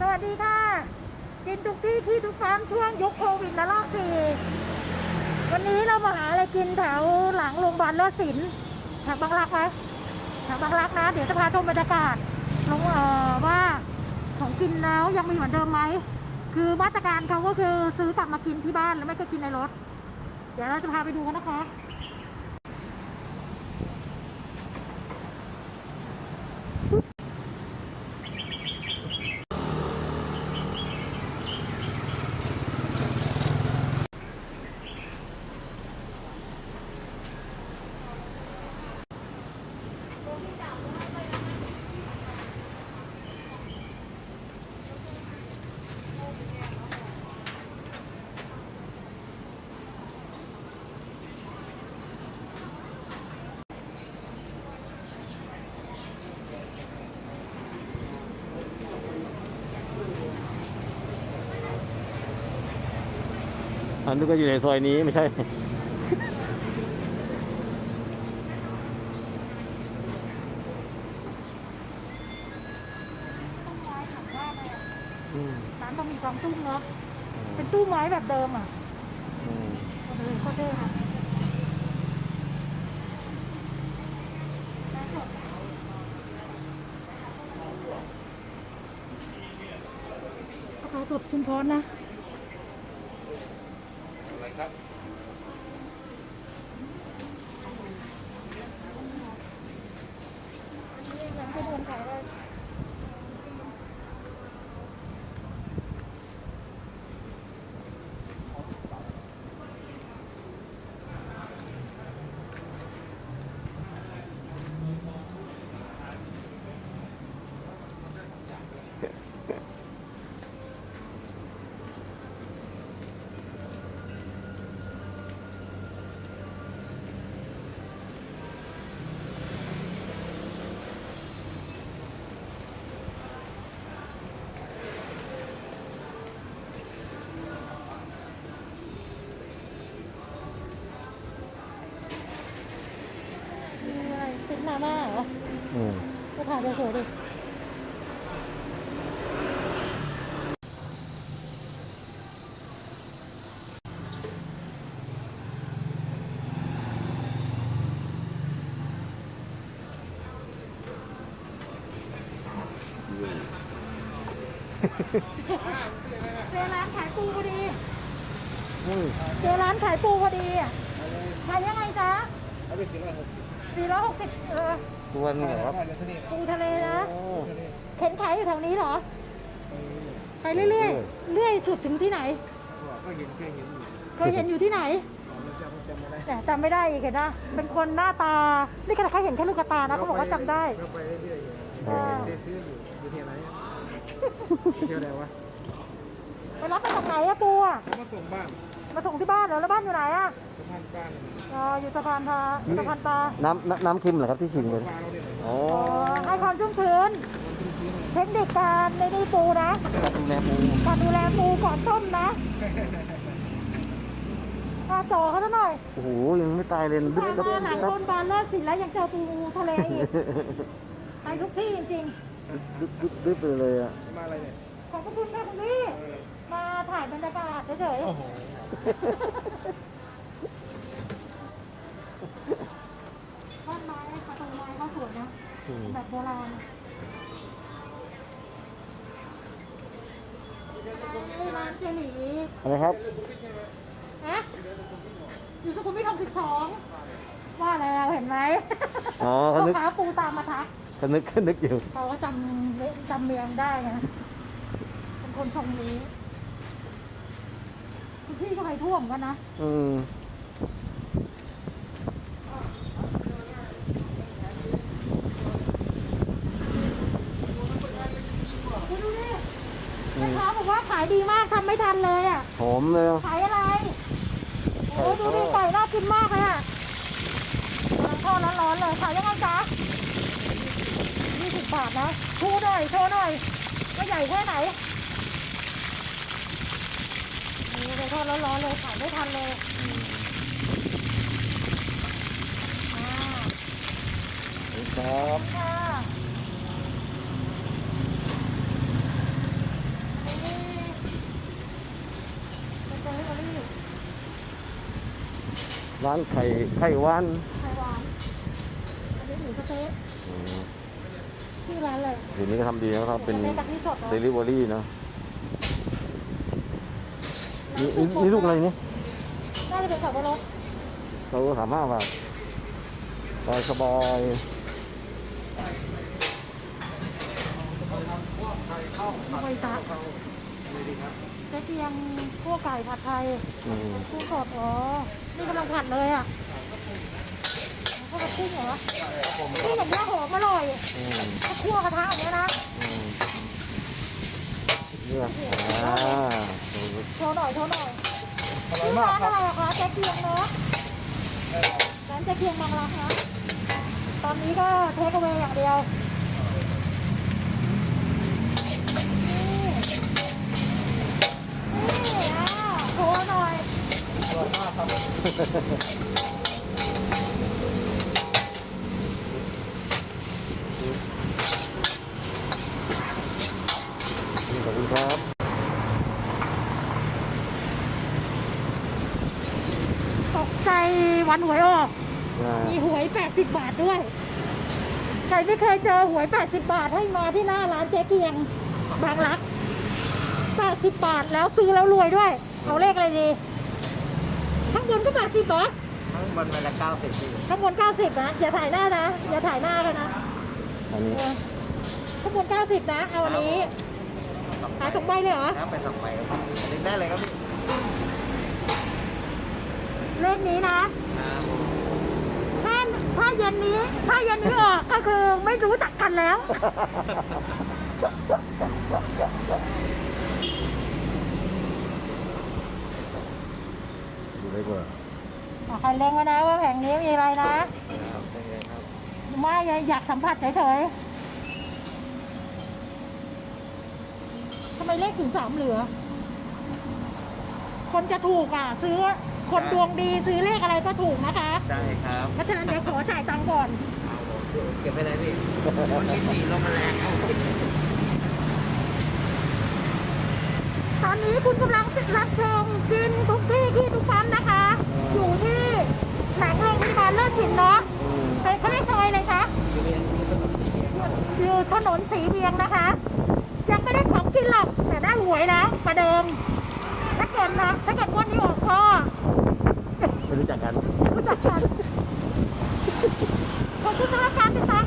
สวัสดีค่ะ กินทุกที่ที่ทุกปั๊มช่วงยุคโควิดระลอกสี่วันนี้เรามาหาอะไรกินแถวหลังโรงพยาบาลเลิศศิลป์แถวบางรักไหมแถวบางรักนะ เดี๋ยวจะพาชมบรรยากาศลงเอ่อว่าของกินแล้วยังมีเหมือนเดิมไหม คือมาตรการเขาก็คือซื้อกลับมากินที่บ้านแล้วไม่ก็กินในรถ เดี๋ยวเราจะพาไปดูกันนะคะ อันนี้ก็อยู่ในซอยนี้ไม่ใช่ ต้นไม้ถังว่าเลยอะอืมร้านบะหมี่กวางตุ้งเนาะ เป็นตู้ไม้แบบเดิมอะอืมโอ้โหโคตรเท่ค่ะกาแฟสดชุมพรนะ อะไรครับเรียังไม่โดนขายได้ย มีอะไรติ๊กมาม่าเหร ออืมก็ถ่ายไปสวยดิเจอร้านขายปูพอดีอืมเจอร้านขายปูพอดีอะขายยังไงจ๊ะเอาไปสี่ร้อยหกสิบสี่ร้อยหกสิบเออ ทุกวันเหรอครับได้เลยที่นี่ปูทะเลนะโอ้ที่นี่เข็นขายอยู่แถวนี้เหรอ ไปเรื่อยๆเรื่อยสุดถึงที่ไหนก็เห็นเคยเห็นอยู่เคยเห็นอยู่ที่ไหนมันจำจำไม่ได้แต่จำไม่ได้อีกเห็นนะเป็นคนหน้าตา นี่ขนาดเขาเห็นแค่ลูกตานะเขาบอกว่าจำได้ก็ไปเรื่อยๆอยู่อ่าเรื่อยๆอยู่อยู่ที่ไหนเที่ยวไหนวะไปรับมาจากไหนอะปูอะเขามาส่งบ้าน มาส่งที่บ้านเหรอแล้วบ้านอยู่ไหนอะสะพานบ้านอ๋ออยู่สะพานพาสะพานปลาน้ำน้ำน้ำเค็มเหรอครับที่ชิมกันปลาเราเนี่ยอ๋ออ๋อให้ความชุ่มชื้นมันเป็นชื้นเลยเทคนิคการในนี่ปูนะกับดูแลหมูการดูแลปูก่อนต้มนะตาจอเขาซะหน่อยโอ้โหยังไม่ตายเลยดึ๊บมาดึ๊บมาหลังดึ๊โดบนบานเลิศสินแล้วยังเจอปูทะเลอีกไปทุกที่จริงดึ๊บดึ๊บดึ๊บไปเลยอะมาอะไรเนี่ยๆขอบพระคุณค่ะคุณพี่มาถ่ายบรรยากาศเฉยโอ้โหๆ ต้นไม้ประตูไม้เขาสวยนะ อืมแบบโบราณร้านเจหลีอะไรครับฮะอยู่สุขุมวิทหกสิบสองว่าแล้วเห็นไหมอ๋อพ่เขาอนึกค้าปูตามมาทักเขานึกเขานึกอยู่ เขาก็จำเวจำเรียงได้ไงเป็นคนชงนี้คุณ พี่ก็ไปท่วมกันนะ อืมคุณดูดิแม่ค้าบอกว่าขายดีมากทำไม่ทันเลยอะ หอมเลยอะขายอะไร โอ้ดูดิไก่น่ากินมากเลยอะกำลังทอดร้อนๆเลยขายยังไงจ๊ะยี่สิบบาทนะชูหน่อยโชว์หน่อยว่าใหญ่แค่ไหน เไปทอดร้อนๆเลยขายไม่ทันเลยครับค่ะร้านไข่ไข่หวานไข่หวานอันนี้หมูสะเต๊ะชื่อร้านเลยอยู่นี้ก็ทำดีนะครับเป็นเซลิเวอรี่นะ นี่นี่นี่ลูกอะไรเนี่ยน่าจะเป็นสับปะรดเราสามารถแบบสบายสบายไวตะเจ๊เกียงคั่วไก่ผัดไทยอืมกุ้งสดอ๋อนี่กำลังผัดเลยอะข้าวกับกุ้งเหรอกุ้งแบบนี้หอมอร่อยอืมถ้าคั่วกระทะอย่างนี้ยนะอืมเนี่ยอ่า โชว์หน่อยโชว์หน่อยชื่อร้านอะไรอะคะเจ๊เกียงเนาะร้านเจ๊เกียงบางรักนะตอนนี้ก็เทคเอาไว้อย่างเดียวนี่นี่อะโชว์หน่อยขอบคุณครับ ตกใจ วันหวยออกอ่ามีหวย 80 บาทด้วย ใครไม่เคยเจอหวย 80 บาทให้มาที่หน้าร้านเจ๊เกียง บางรัก 80 บาทแล้วซื้อแล้วรวยด้วย เอาเลขอะไรดีข้างบนก็ 80เหรอทั้งบนเวลาเก้าสิบปีข้างบน 90 นะ อย่าถ่ายหน้านะ อย่าถ่ายหน้ากันนะอันนี้เออข้างบน 90 นะ เอาอันนี้ขายตรงใบเลยเหรอน้ำไปสองใบครับดึงได้เลยครับพี่ เลขนี้นะครับถ้าถ้าเย็นนี้ ถ้าเย็นนี้ออกก็คือไม่รู้จักกันแล้ว ดูได้กว่าอะใครเล็งไว้นะว่าแผงนี้มีอะไรนะครับได้เลยครับไม่อยากสัมผัสเฉยๆทำไมเลขถึงสามเหลือ คนจะถูกอะ ซื้อ คนดวงดีซื้อเลขอะไรก็ถูกนะคะ ได้ครับเพราะฉะนั้นเดี๋ยวขอจ่ายตังค์ก่อน เก็บไปเลยพี่วันที่สี่ลมแรงตอนนี้คุณกำลังรับชมกินทุกที่ที่ทุกปั๊มนะคะ อยู่ที่หลังโรงพยาบาลเลิศสินเนาะอืมไปเขาเรียกซอยอะไรคะอยู่ถนนสีเวียงนะคะ ยังไม่ได้ของกินหรอกแต่ได้หวยแล้วประเดิมถ้าเกิดนะถ้าเกิดงวันนี้ออกก็ไม่ รู้จักกัน รู้จักกันขอบคุณสำหรับการติดตาม